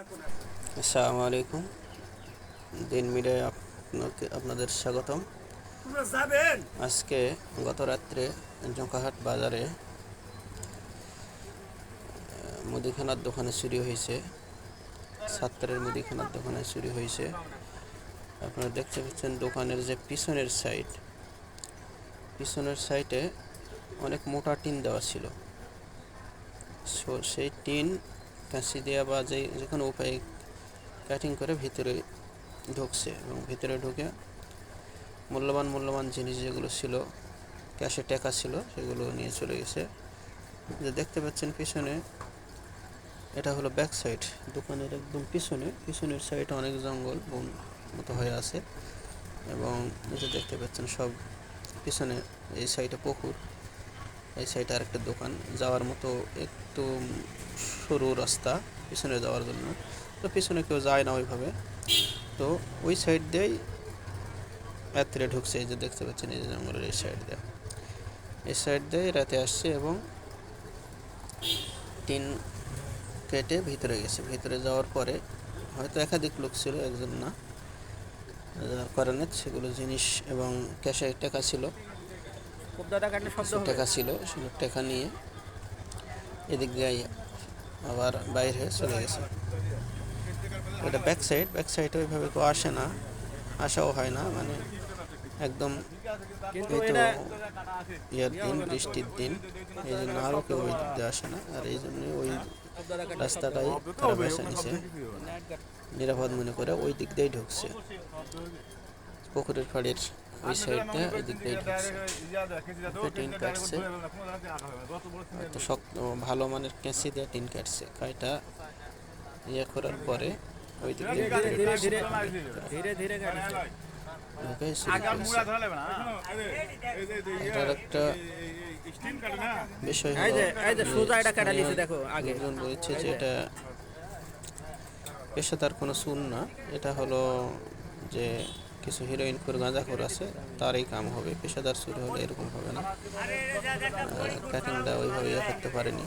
আসসালামু আলাইকুম। দিন মিডিয়ায় আপনাকে আপনাদের স্বাগতম। আজকে গত রাত্রে জঙ্কাহাট বাজারে মুদিখানার দোকানে চুরি হয়েছে। ছাত্রের মুদিখানার দোকানে চুরি হয়েছে। আপনারা দেখতে পাচ্ছেন দোকানের যে পিছনের সাইড পিছনের সাইডে অনেক মোটা টিন দেওয়া ছিল। সো সেই টিন কাঁচি দেওয়া বা যে যে কোনো উপায়ে কাটিং করে ভিতরে ঢুকছে এবং ভিতরে ঢুকে মূল্যবান মূল্যবান জিনিস যেগুলো ছিল, ক্যাশে টাকা ছিল, সেগুলো নিয়ে চলে গেছে। যে দেখতে পাচ্ছেন পিছনে, এটা হলো ব্যাক সাইড দোকানের একদম পিছনে। পিছনের সাইডে অনেক জঙ্গল বন মতো হয়ে আছে এবং যে দেখতে পাচ্ছেন সব পিছনে, এই সাইডে পুকুর। এই সাইডে আরেকটা দোকান, যাওয়ার মতো একটু সরু রাস্তা পিছনে যাওয়ার জন্য। তো পিছনে কেউ যায় না ওইভাবে। তো ওই সাইড দিয়েই রাত্রে ঢুকছে, এই যে দেখতে পাচ্ছেন, এই যে জঙ্গলের এই সাইড দিয়ে। এই সাইড দিয়ে রাতে আসছে এবং টিন কেটে ভিতরে গেছে। ভিতরে যাওয়ার পরে হয়তো একাধিক লোক ছিল, একজন না। যার কারণে সেগুলো জিনিস এবং ক্যাশে টাকা ছিল। টাকা ছিল সেগুলো টাকা নিয়ে এদিক দিয়ে আবার বাইরে হয়ে চলে গেছে। এটা ব্যাক সাইড ব্যাক সাইডে ওইভাবে কেউ আসে না আসাও হয় না মানে একদম ইয়ার দিন বৃষ্টির দিন এই জন্য আরও কেউ ওই দিক দিয়ে আসে না আর এই জন্য ওই রাস্তাটাই তারা বেছে নিছে নিরাপদ মনে করে ওই দিক দিয়েই ঢুকছে। পুকুরের ফাড়ির ওই সাইড দিয়ে ওই দিক দিয়েই ঢুকছে টিন কাটছে। তো শক্ত ভালো মানের কেঁচি দিয়ে টিন কাটছে। কাইটা ইয়ে করার পরে ওই দিক ধীরে। এটার একটা বিষয় দেখো আগে। যে। এটা পেশাদার কোনো চুন না। এটা হলো যে কিছু হিরোইন খোর গাঁজা খোর আছে, তারই কাম হবে, পেশাদার চুরি হলে এরকম হবে না। প্যাকিংটা ওইভাবে ইয়ে করতে পারেনি।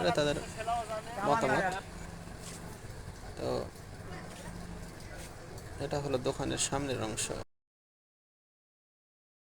এটা তাদের মতামত। তো এটা হলো দোকানের সামনের অংশ।